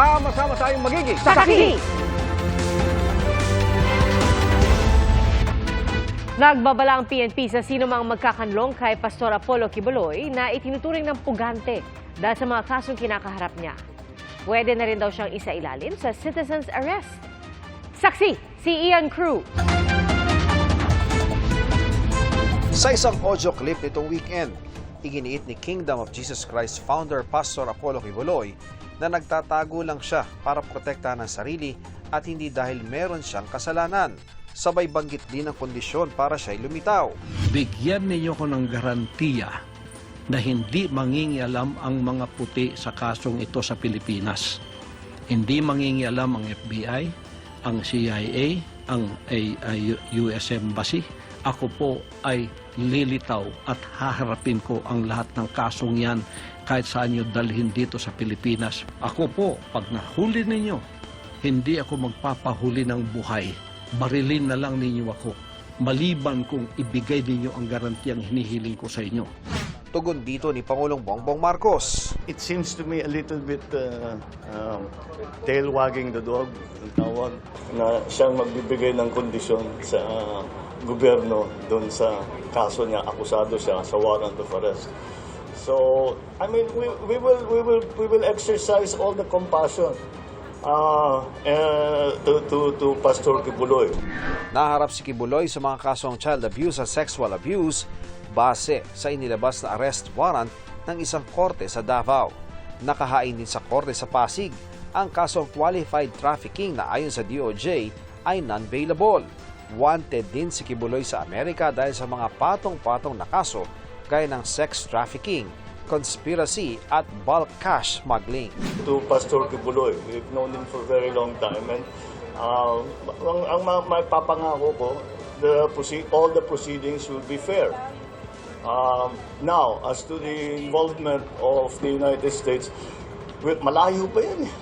Sama-sama tayong magiging Saksi! Nagbabala ang PNP sa sino mang magkakanlong kay Pastor Apollo Kibuloy na itinuturing ng pugante dahil sa mga kasong kinakaharap niya. Pwede na rin daw siyang isailalim sa citizen's arrest. Saksi, si Ian Crew. Sa isang audio clip nitong weekend, iginiit ni Kingdom of Jesus Christ founder Pastor Apollo Kibuloy na nagtatago lang siya para protektahan ang sarili at hindi dahil meron siyang kasalanan. Sabay banggit din ang kondisyon para siya'y lumitaw. bigyan ninyo ko ng garantiya na hindi mangingialam ang mga puti sa kasong ito sa Pilipinas. Hindi mangingialam ang FBI, ang CIA, ang US Embassy. Ako po ay lilitaw at haharapin ko ang lahat ng kasong yan kahit saan nyo dalhin dito sa Pilipinas. Ako po, pag nahuli ninyo, hindi ako magpapahuli ng buhay. Barilin na lang ninyo ako. Maliban kung ibigay ninyo ang garantiyang hinihiling ko sa inyo. Tugon dito ni Pangulong Bongbong Marcos. It seems to me a little bit uh, um, tail wagging the dog, ang tawag, na siyang magbibigay ng kondisyon sa uh, gobyerno doon sa kaso niya, akusado siya sa warrant of arrest. So, I mean, we, we will we will we will exercise all the compassion uh, uh, to, to to Pastor Kibuloy. Naharap si Kibuloy sa mga kasong child abuse at sexual abuse base sa inilabas na arrest warrant ng isang korte sa Davao. Nakahain din sa korte sa Pasig ang kasong qualified trafficking na ayon sa DOJ ay non-bailable. Wanted din si Kibuloy sa Amerika dahil sa mga patong-patong na kaso gaya ng sex trafficking, conspiracy at bulk cash smuggling. to Pastor Kibuloy. We've known him for a very long time and uh, ang, ang ma- maipapangako ko, the all the proceedings will be fair. Um, now, as to the involvement of the United States, malayo pa yan eh.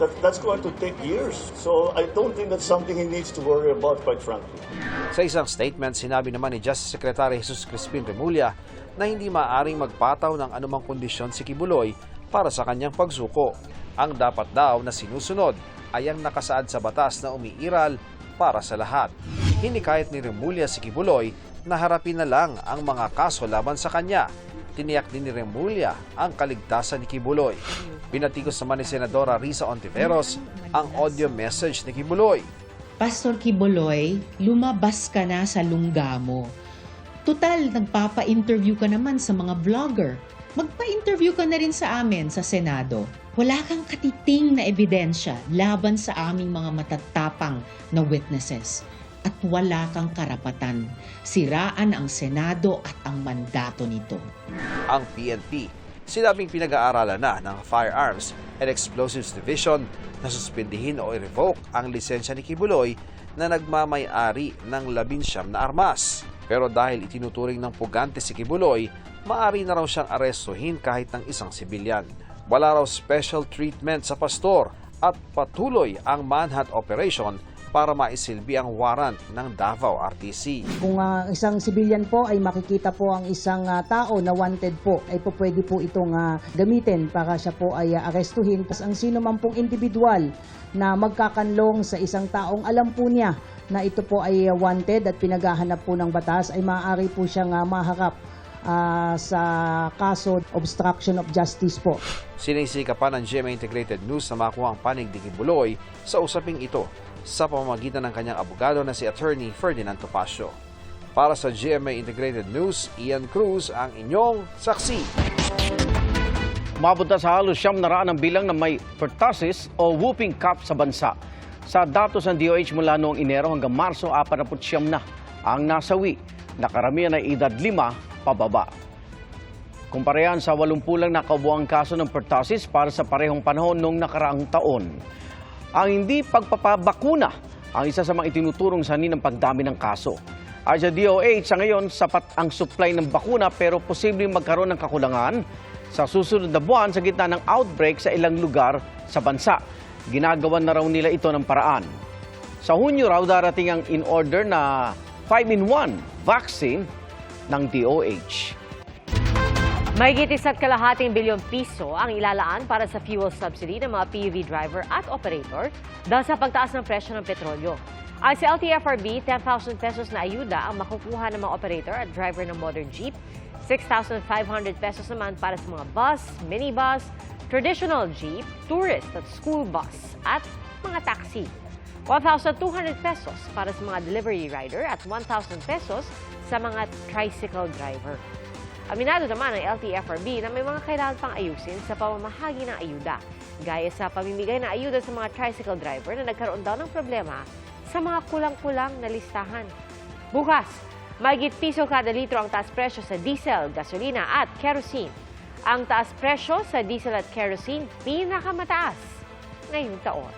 That, that's going to take years. So I don't think that's something he needs to worry about, quite frankly. Sa isang statement, sinabi naman ni Justice Secretary Jesus Crispin Remulla na hindi maaring magpataw ng anumang kondisyon si Kibuloy para sa kanyang pagsuko. Ang dapat daw na sinusunod ay ang nakasaad sa batas na umiiral para sa lahat. Hinikayat ni Remulla si Kibuloy na harapin na lang ang mga kaso laban sa kanya. Tiniyak din ni Remulla ang kaligtasan ni Kibuloy. Pinatigos naman ni Senadora Risa Ontiveros ang audio message ni Kibuloy. Pastor Kiboloy, lumabas ka na sa lungga mo. Tutal, nagpapa-interview ka naman sa mga vlogger. Magpa-interview ka na rin sa amin sa Senado. Wala kang katiting na ebidensya laban sa aming mga matatapang na witnesses. At wala kang karapatan. Siraan ang Senado at ang mandato nito. ang PNP. Sinabing pinag-aaralan na ng Firearms and Explosives Division na suspindihin o i-revoke ang lisensya ni Kibuloy na nagmamay-ari ng labinsyam na armas. Pero dahil itinuturing ng pugante si Kibuloy, maari na raw siyang arestuhin kahit ng isang sibilyan. Wala raw special treatment sa pastor at patuloy ang manhunt operation para maisilbi ang warrant ng Davao RTC. Kung ah, isang civilian po ay makikita po ang isang ah, tao na wanted po, ay po pwede po itong ah, gamitin para siya po ay ah, arestuhin. Tapos ang sino man pong individual na magkakanlong sa isang taong alam po niya na ito po ay wanted at pinaghahanap po ng batas, ay maaari po siyang ah, maharap ah, sa kaso obstruction of justice po. Sinisikapan ng GMA Integrated News na makuha ang panig ni Kibuloy sa usaping ito sa pamamagitan ng kanyang abogado na si Attorney Ferdinand Topacio. Para sa GMA Integrated News, Ian Cruz ang inyong saksi. Na sa halos siyam na raan ang bilang na may pertussis o whooping cough sa bansa. Sa datos ng DOH mula noong Enero hanggang Marso, 49 na ang nasawi. Nakaramihan ay edad 5 pababa. Kumparehan sa 80 lang nakabuang kaso ng pertussis para sa parehong panahon noong nakaraang taon. Ang hindi pagpapabakuna ang isa sa mga itinuturong sani ng pagdami ng kaso. Ay sa DOH, sa ngayon, sapat ang supply ng bakuna pero posibleng magkaroon ng kakulangan sa susunod na buwan sa gitna ng outbreak sa ilang lugar sa bansa. Ginagawan na raw nila ito ng paraan. Sa Hunyo raw darating ang in-order na 5-in-1 vaccine ng DOH. Mahigit isa't kalahating bilyong piso ang ilalaan para sa fuel subsidy ng mga PUV driver at operator dahil sa pagtaas ng presyo ng petrolyo. Ay sa LTFRB, 10,000 pesos na ayuda ang makukuha ng mga operator at driver ng modern jeep, 6,500 pesos naman para sa mga bus, minibus, traditional jeep, tourist at school bus at mga taxi. 1,200 pesos para sa mga delivery rider at 1,000 pesos sa mga tricycle driver. Aminado naman ang LTFRB na may mga kailangan pang ayusin sa pamamahagi ng ayuda, gaya sa pamimigay ng ayuda sa mga tricycle driver na nagkaroon daw ng problema sa mga kulang-kulang na listahan. Bukas, mahigit piso kada litro ang taas presyo sa diesel, gasolina at kerosene. Ang taas presyo sa diesel at kerosene pinakamataas ngayong taon.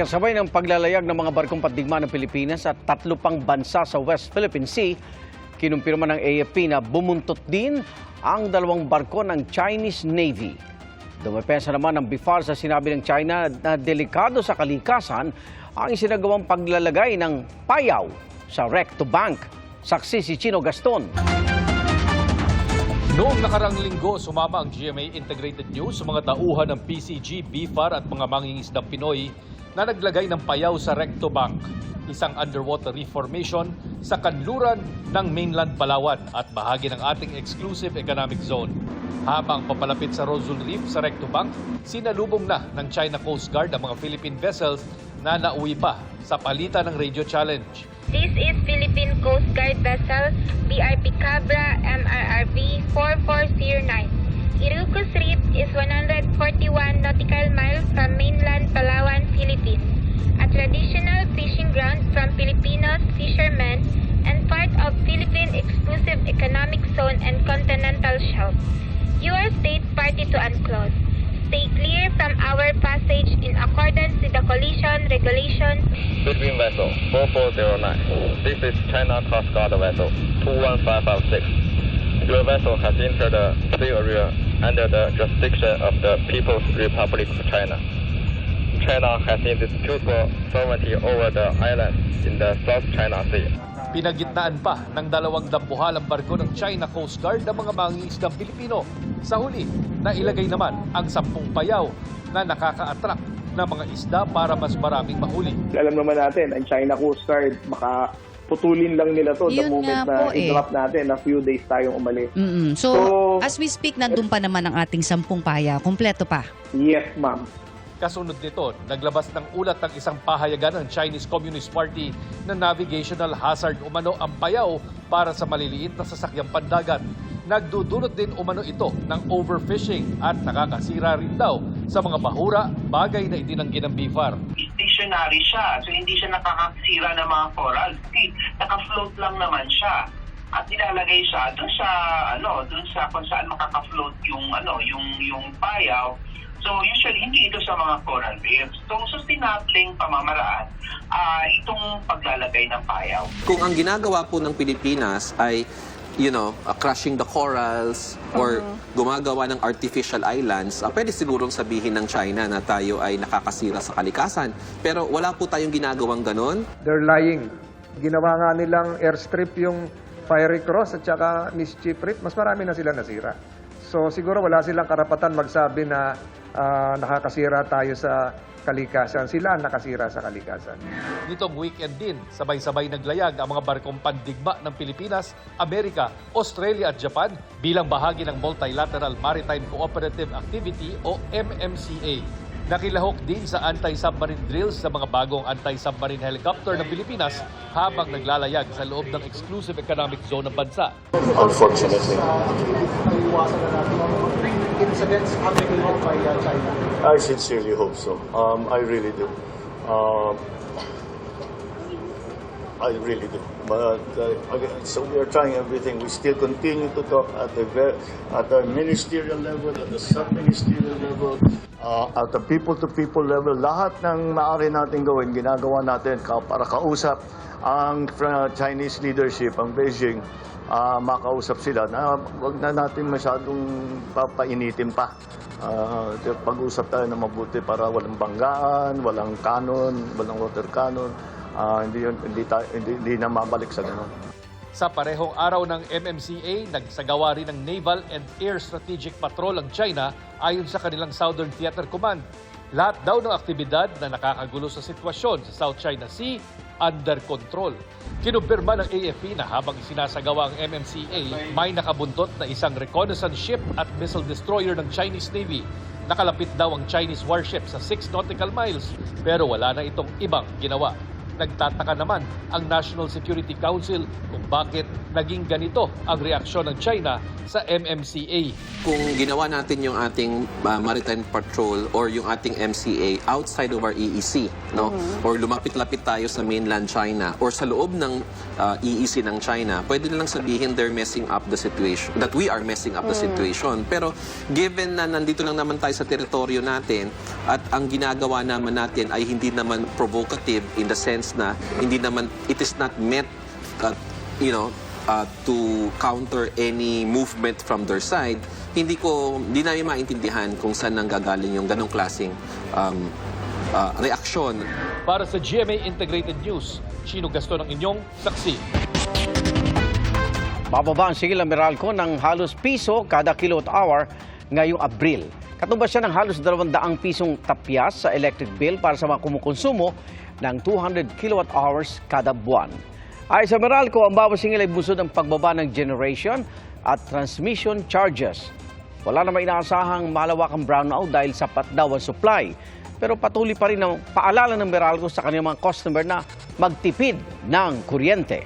Kasabay ng paglalayag ng mga barkong pandigma ng Pilipinas at tatlo pang bansa sa West Philippine Sea, kinumpirma ng AFP na bumuntot din ang dalawang barko ng Chinese Navy. Dumepensa naman ng BIFAR sa sinabi ng China na delikado sa kalikasan ang isinagawang paglalagay ng payaw sa wreck to bank. Saksi si Chino Gaston. Noong nakarang linggo, sumama ang GMA Integrated News sa mga tauhan ng PCG, BIFAR at mga mangingisdang Pinoy na naglagay ng payaw sa Recto Bank, isang underwater reef formation sa kanluran ng mainland Palawan at bahagi ng ating exclusive economic zone. Habang papalapit sa Rosul Reef sa Recto Bank, sinalubong na ng China Coast Guard ang mga Philippine vessels na nauwi pa sa palitan ng Radio Challenge. This is Philippine Coast Guard vessel BRP Cabra MRRV 4409. Ilocos Reef is 141 nautical miles from mainland Palawan, Philippines, a traditional fishing ground from Filipinos fishermen and part of Philippine Exclusive Economic Zone and Continental Shelf. You are state party to UNCLOS. Stay clear from our passage in accordance with the collision regulations Philippine vessel 4409. This is China Coast Guard vessel 21556. Your vessel has entered the sea area under the jurisdiction of the People's Republic of China. China has indisputable sovereignty over the islands in the South China Sea. Pinagitnaan pa ng dalawang dambuhalang barko ng China Coast Guard ang mga mangingisdang Pilipino. Sa huli, nailagay naman ang sampung payaw na nakaka-attract ng mga isda para mas maraming mahuli. Alam naman natin, ang China Coast Guard, baka putulin lang nila to the Yun moment nga na po eh. i-drop natin na few days tayong umalis. Mm-mm. So, So- as we speak, nandun pa naman ang ating sampung paya. Kompleto pa. Yes, ma'am. Kasunod nito, naglabas ng ulat ng isang pahayagan ng Chinese Communist Party na navigational hazard umano ang payaw para sa maliliit na sasakyang pandagat. Nagdudulot din umano ito ng overfishing at nakakasira rin daw sa mga bahura, bagay na itinanggi ng BIFAR. stationary siya. So hindi siya nakakasira ng mga coral. Kasi naka-float lang naman siya. At nilalagay siya doon sa ano, doon sa kung saan makaka-float yung ano, yung yung payaw. So usually hindi ito sa mga coral reefs. So sustainabling pamamaraan ah itong paglalagay ng payaw. Kung ang ginagawa po ng Pilipinas ay you know, uh, crushing the corals or gumagawa ng artificial islands, uh, pwede sigurong sabihin ng China na tayo ay nakakasira sa kalikasan. Pero wala po tayong ginagawang ganon. They're lying. Ginawa nga nilang airstrip yung Fiery Cross at saka Mischief Reef. Mas marami na sila nasira. So siguro wala silang karapatan magsabi na ah, nakakasira tayo sa kalikasan. Sila ang nakasira sa kalikasan. Nitong weekend din, sabay-sabay naglayag ang mga barkong pandigma ng Pilipinas, Amerika, Australia at Japan bilang bahagi ng Multilateral Maritime Cooperative Activity o MMCA. Nakilahok din sa anti-submarine drills sa mga bagong anti-submarine helicopter ng Pilipinas habang naglalayag sa loob ng exclusive economic zone ng bansa. Unfortunately. I sincerely hope so. Um, I really do. Um, I really do. But uh, again, so we are trying everything. We still continue to talk at the at the ministerial level, at the sub-ministerial level, uh, at the people-to-people level. Lahat ng maaari natin gawin, ginagawa natin para kausap ang uh, Chinese leadership, ang Beijing, ah, makausap sila na wag na natin masyadong papainitin pa. Ah, pag-usap tayo na mabuti para walang banggaan, walang kanon, walang water cannon. Ah, hindi, hindi, tayo, hindi, hindi na mabalik sa ganun. Sa parehong araw ng MMCA, nagsagawa rin ng Naval and Air Strategic Patrol ang China ayon sa kanilang Southern Theater Command. Lahat daw ng aktibidad na nakakagulo sa sitwasyon sa South China Sea under control. Kinumpirma ng AFP na habang isinasagawa ang MMCA, may nakabuntot na isang reconnaissance ship at missile destroyer ng Chinese Navy. Nakalapit daw ang Chinese warship sa 6 nautical miles pero wala na itong ibang ginawa. Nagtataka naman ang National Security Council kung bakit naging ganito ang reaksyon ng China sa MMCA. Kung ginawa natin yung ating uh, maritime patrol or yung ating MCA outside of our EEC, no? Or lumapit-lapit tayo sa mainland China or sa loob ng uh, EEC ng China, pwede nilang sabihin they're messing up the situation, that we are messing up the situation. Pero given na nandito lang naman tayo sa teritoryo natin at ang ginagawa naman natin ay hindi naman provocative in the sense na hindi naman it is not meant uh, you know uh, to counter any movement from their side, hindi ko, hindi namin maintindihan kung saan nanggagaling yung ganong klaseng um, uh, reaksyon. Para sa GMA Integrated News, Chino Gaston ang inyong saksi. Bababa ang sigil ng Meralco ng halos piso kada kilowatt hour ngayong Abril. Katumbas siya ng halos 200 pisong tapyas sa electric bill para sa mga kumukonsumo ng 200 kilowatt hours kada buwan. Ay sa Meralco, ang bawat singil ay busod ng pagbaba ng generation at transmission charges. Wala na inaasahang malawakang brownout dahil sapat daw ang supply. Pero patuloy pa rin ang paalala ng Meralco sa kanyang mga customer na magtipid ng kuryente.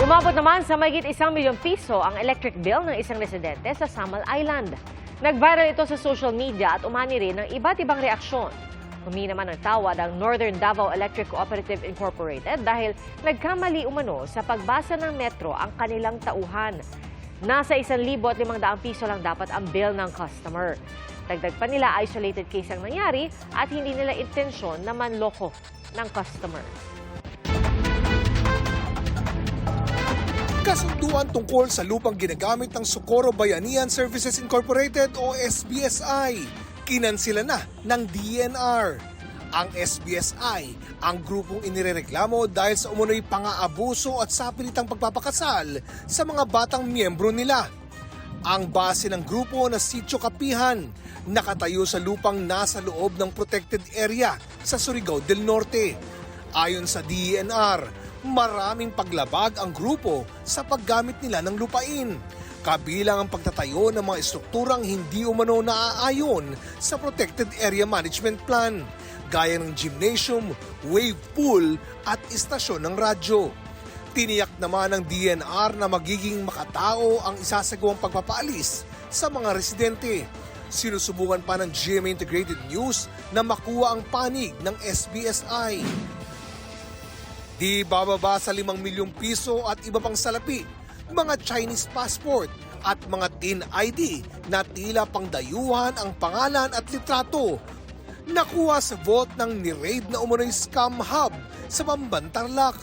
Umabot naman sa mahigit isang milyong piso ang electric bill ng isang residente sa Samal Island. Nag-viral ito sa social media at umani rin ng iba't ibang reaksyon. Humingi naman ng tawad ang Northern Davao Electric Cooperative Incorporated dahil nagkamali umano sa pagbasa ng metro ang kanilang tauhan. Nasa 1,500 piso lang dapat ang bill ng customer. Dagdag pa nila isolated case ang nangyari at hindi nila intensyon na manloko ng customer. Kasunduan tungkol sa lupang ginagamit ng Socorro Bayanihan Services Incorporated o SBSI. Kinansila na ng DNR. Ang SBSI, ang grupong inirereklamo dahil sa umunoy pang-aabuso at sapilitang pagpapakasal sa mga batang miyembro nila. Ang base ng grupo na Sitio Kapihan, nakatayo sa lupang nasa loob ng protected area sa Surigao del Norte. Ayon sa DENR, maraming paglabag ang grupo sa paggamit nila ng lupain. Kabilang ang pagtatayo ng mga estrukturang hindi umano naaayon sa Protected Area Management Plan, gaya ng gymnasium, wave pool at istasyon ng radyo. Tiniyak naman ng DNR na magiging makatao ang isasagawang pagpapaalis sa mga residente. Sinusubukan pa ng GMA Integrated News na makuha ang panig ng SBSI. Di bababa sa 5 milyong piso at iba pang salapi, mga Chinese passport at mga tin ID na tila pangdayuhan ang pangalan at litrato. Nakuha sa vote ng ni-raid na umunoy scam hub sa Bambantarlak.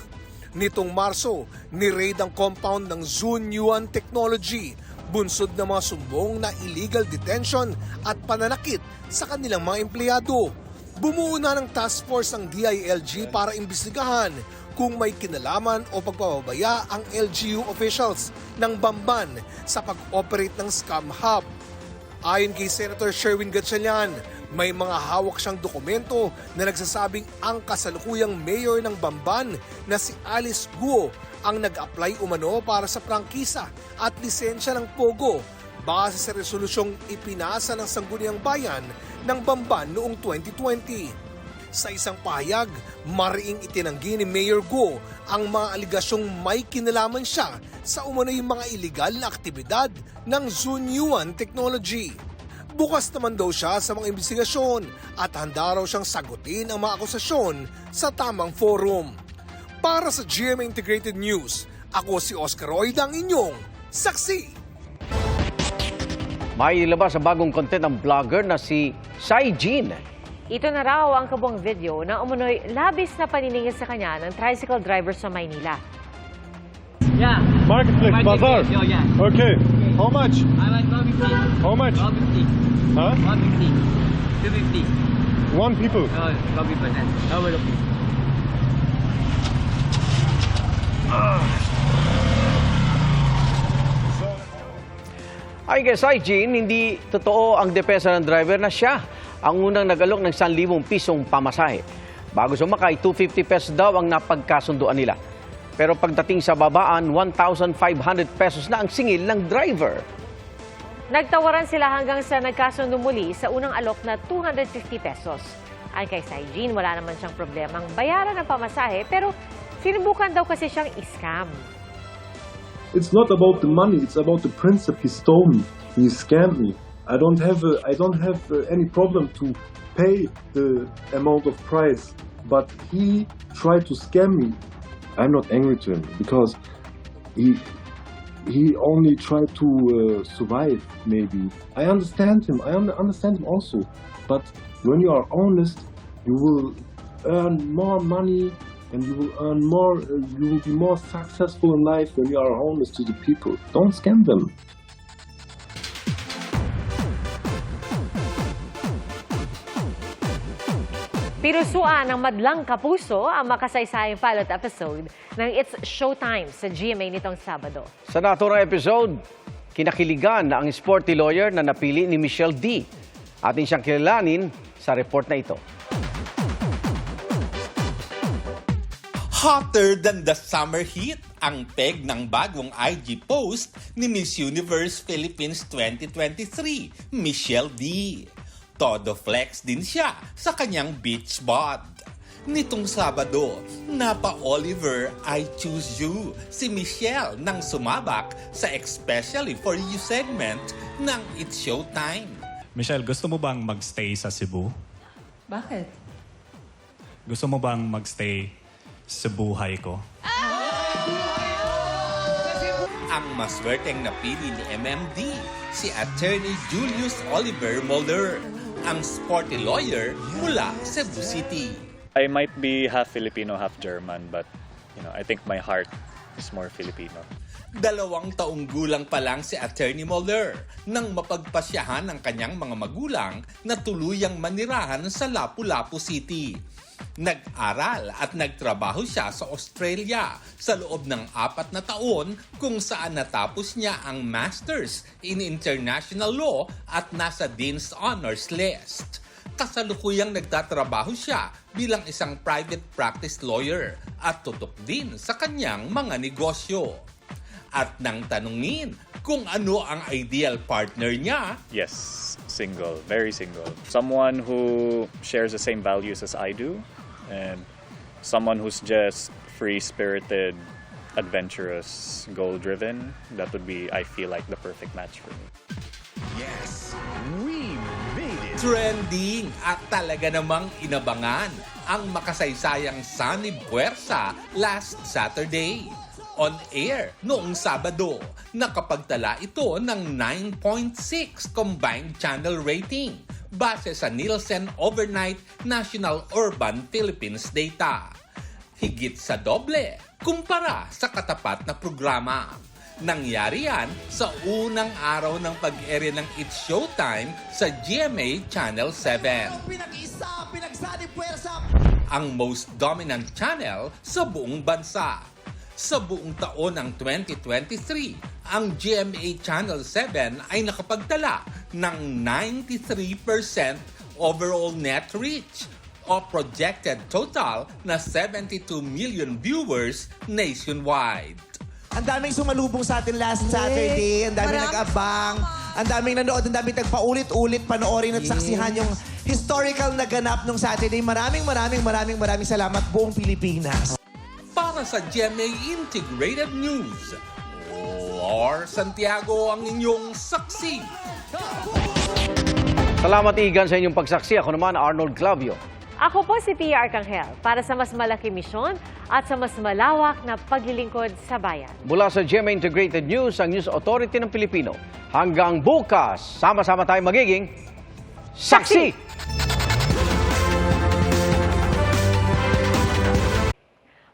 Nitong Marso, ni-raid ang compound ng Zun Yuan Technology, bunsod ng mga sumbong na illegal detention at pananakit sa kanilang mga empleyado. Bumuo na ng task force ang DILG para imbestigahan kung may kinalaman o pagpapabaya ang LGU officials ng Bamban sa pag-operate ng scam hub. Ayon kay Senator Sherwin Gatchalian, may mga hawak siyang dokumento na nagsasabing ang kasalukuyang mayor ng Bamban na si Alice Guo ang nag-apply umano para sa prangkisa at lisensya ng Pogo base sa resolusyong ipinasa ng Sangguniang Bayan ng Bamban noong 2020. Sa isang pahayag, mariing itinanggi ni Mayor Go ang mga aligasyong may kinalaman siya sa umano'y mga iligal na aktibidad ng Zunyuan Technology. Bukas naman daw siya sa mga investigasyon at handa raw siyang sagutin ang mga akusasyon sa tamang forum. Para sa GMA Integrated News, ako si Oscar Oida ang inyong saksi. May ilabas sa bagong content ng vlogger na si Sai Jin. Ito na raw ang kabuang video na umunoy labis na paniningil sa kanya ng tricycle driver sa Maynila. Yeah. Marketplace, bazaar. Oh, yeah. Okay. How much? I like 150. How much? 150. Huh? 150. 250. One people. Oh, 150 percent. Overlook. Ay kay Saijin, hindi totoo ang depensa ng driver na siya ang unang nagalok ng 1,000 pisong pamasahe. Bago sumakay, 250 pesos daw ang napagkasunduan nila. Pero pagdating sa babaan, 1,500 pesos na ang singil ng driver. Nagtawaran sila hanggang sa nagkasundo muli sa unang alok na 250 pesos. Ay kay Saijin, wala naman siyang problemang bayaran ng pamasahe pero sinubukan daw kasi siyang scam. It's not about the money. It's about the principle. He stole me. He scammed me. I don't have a, I don't have uh, any problem to pay the amount of price, but he tried to scam me. I'm not angry to him because he he only tried to uh, survive. Maybe I understand him. I un- understand him also, but when you are honest, you will earn more money and you will earn more. Uh, you will be more successful in life when you are honest to the people. Don't scam them. Pinusuan ng madlang kapuso ang makasaysayang pilot episode ng It's Showtime sa GMA nitong Sabado. Sa naturang episode, kinakiligan na ang sporty lawyer na napili ni Michelle D. Atin siyang kilalanin sa report na ito. Hotter than the summer heat ang peg ng bagong IG post ni Miss Universe Philippines 2023, Michelle D. Todo flex din siya sa kanyang beach bod. Nitong Sabado, napa Oliver I Choose You si Michelle nang sumabak sa Especially For You segment ng It's Showtime. Michelle, gusto mo bang magstay sa Cebu? Bakit? Gusto mo bang magstay sa buhay ko? Ang maswerteng napili ni MMD, si Attorney Julius Oliver Mulder, ang sporty lawyer mula Cebu City. I might be half Filipino, half German, but you know, I think my heart is more Filipino. Dalawang taong gulang pa lang si Attorney Mulder nang mapagpasyahan ng kanyang mga magulang na tuluyang manirahan sa Lapu-Lapu City. Nag-aral at nagtrabaho siya sa Australia sa loob ng apat na taon kung saan natapos niya ang Masters in International Law at nasa Dean's Honors List. Kasalukuyang nagtatrabaho siya bilang isang private practice lawyer at tutok din sa kanyang mga negosyo. At nang tanungin kung ano ang ideal partner niya, Yes, single, very single. Someone who shares the same values as I do, and someone who's just free-spirited, adventurous, goal-driven. That would be, I feel like, the perfect match for me. Yes, we made it! Trending at talaga namang inabangan ang makasaysayang Sunny Buwersa last Saturday. On air noong Sabado, nakapagtala ito ng 9.6 combined channel rating base sa Nielsen Overnight National Urban Philippines data. Higit sa doble kumpara sa katapat na programa. Nangyari yan sa unang araw ng pag-ere ng It's Showtime sa GMA Channel 7. Ang most dominant channel sa buong bansa. Sa buong taon ng 2023, ang GMA Channel 7 ay nakapagtala ng 93% overall net reach o projected total na 72 million viewers nationwide. Ang daming sumalubong sa atin last Saturday. Ang daming nag-abang. Ang daming nanood. Ang daming nagpaulit-ulit panoorin at saksihan yung historical na ganap nung Saturday. Maraming, maraming, maraming, maraming salamat buong Pilipinas. Para sa GMA Integrated News, Lor Santiago ang inyong saksi. Salamat Igan sa inyong pagsaksi. Ako naman, Arnold Clavio. Ako po si Tia Arcangel para sa mas malaki misyon at sa mas malawak na paglilingkod sa bayan. Mula sa GMA Integrated News, ang News Authority ng Pilipino. Hanggang bukas, sama-sama tayo magiging saksi!